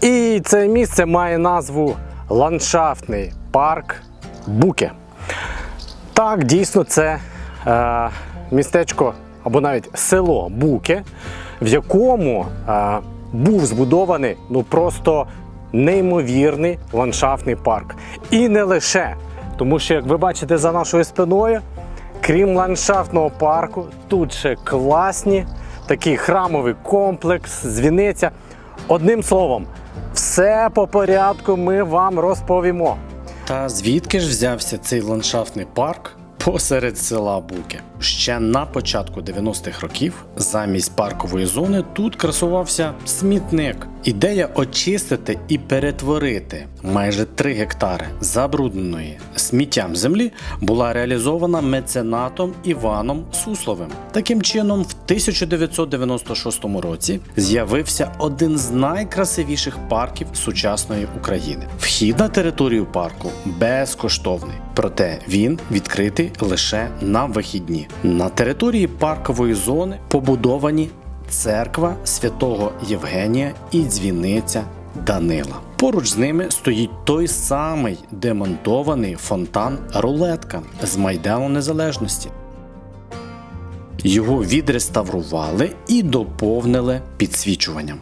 І це місце має назву ландшафтний парк Буке. Так, дійсно, це е, містечко або навіть село Буке, в якому е, був збудований ну просто неймовірний ландшафтний парк. І не лише, тому що, як ви бачите за нашою спиною, крім ландшафтного парку, тут ще класні такий храмовий комплекс, дзвіниця. Одним словом, все по порядку ми вам розповімо. Та звідки ж взявся цей ландшафтний парк посеред села Буки? Ще на початку 90-х років замість паркової зони тут красувався смітник. Ідея очистити і перетворити майже 3 гектари забрудненої сміттям землі була реалізована меценатом Іваном Сусловим. Таким чином, в 1996 році з'явився один з найкрасивіших парків сучасної України. Вхід на територію парку безкоштовний, проте він відкритий лише на вихідні. На території паркової зони побудовані церква святого Євгенія і дзвіниця Данила. Поруч з ними стоїть той самий демонтований фонтан рулетка з Майдану Незалежності. Його відреставрували і доповнили підсвічуванням.